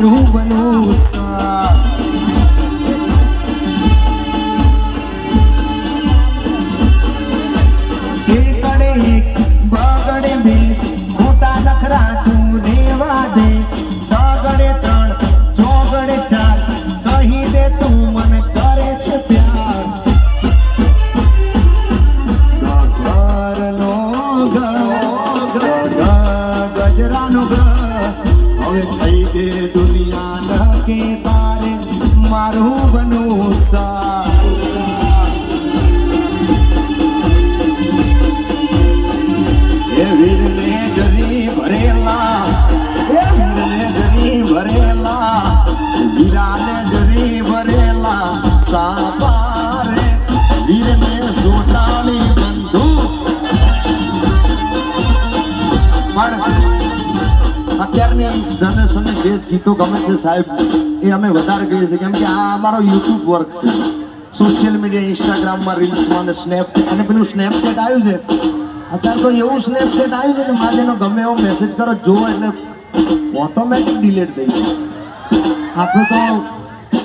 Eu vou louça એ વીરને જરી ભરેલા વીરને જરી ભરેલા વીરાને જરી ભરેલા સાપારે વીરને સોટાળી બંધુ પણ અત્યારની જનરેશનને જે ગીતો ગમે છે સાહેબ એ અમે વધારે કહીએ છીએ કેમ કે આ અમારો યુટ્યુબ વર્ક છે સોશિયલ મીડિયા ઇન્સ્ટાગ્રામમાં રીલ્સમાં અને સ્નેપ અને પેલું સ્નેપચેટ આવ્યું છે. અત્યારે તો એવું સ્નેપચેટ આવ્યું છે કે મારે એનો ગમે એવો મેસેજ કરો જો એટલે ઓટોમેટિક ડિલેટ થઈ જાય. આપણે તો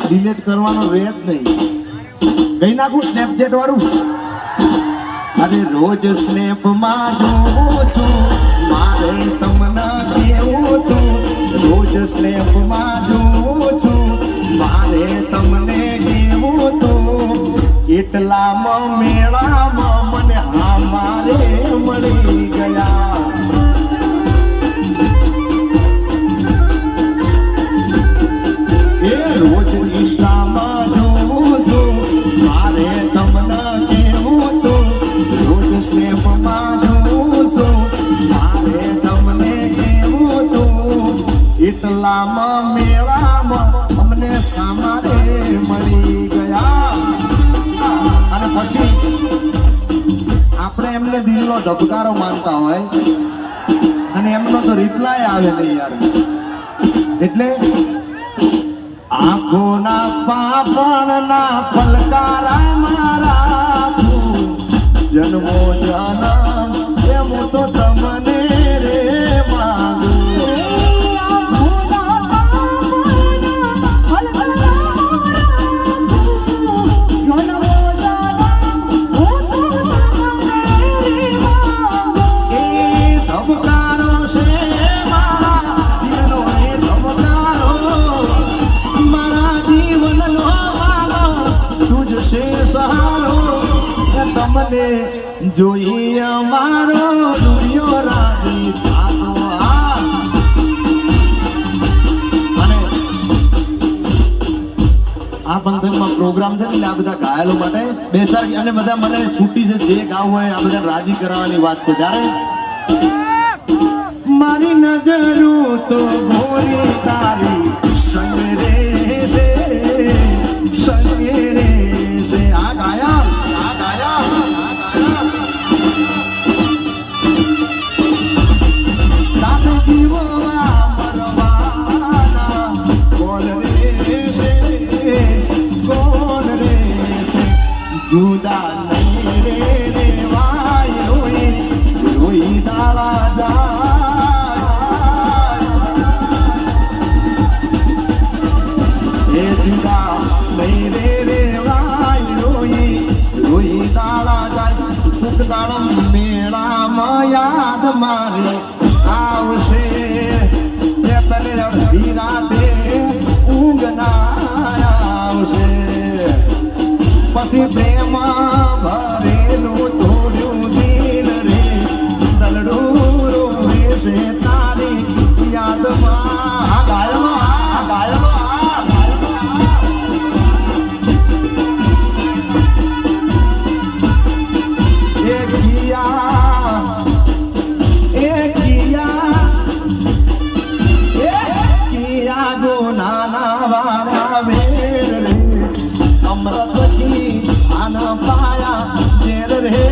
ડિલેટ કરવાનો રહે જ નહીં. કઈ નાખું સ્નેપચેટ વાળું? અરે રોજ સ્નેપમાં જોઉં છું. મારે તમને કેવું તું. રોજ સ્નેપમાં જોઉં છું. મારે તમને કેવું તું. એટલામાં મેળામાં મળી ગયા એ રોજ ઇન્સ્ટામાં જોશો મારે તમને કેવું તો રોજ મારે તમને કેવું તું મળી ગયા અને પછી આપણે એમને દિલનો ધબકારો માનતા હોય અને એમનો તો રિપ્લાય આવે નહીં યાર. એટલે આંખોના પાપણના પલકારા મારા જન્મો જાના એમ તો તમને એ તમને જોઈ અમારો આ અને બંધનમાં પ્રોગ્રામ છે ને આ બધા ઘાયલો માટે બેસા ચાર અને બધા મને છૂટી છે જે ગાવ હોય આ બધા રાજી કરવાની વાત છે. ત્યારે મારી નજરો તો ભોરી યાદ મારે આવશે. તને અડધી રાતે ઊંઘ ના આવશે. પછી પ્રેમ ભરેલું થોડું દિલ રે, દલડું રોવે નાના વાળા વેર રે અમૃત આના આન પાયા જેર રે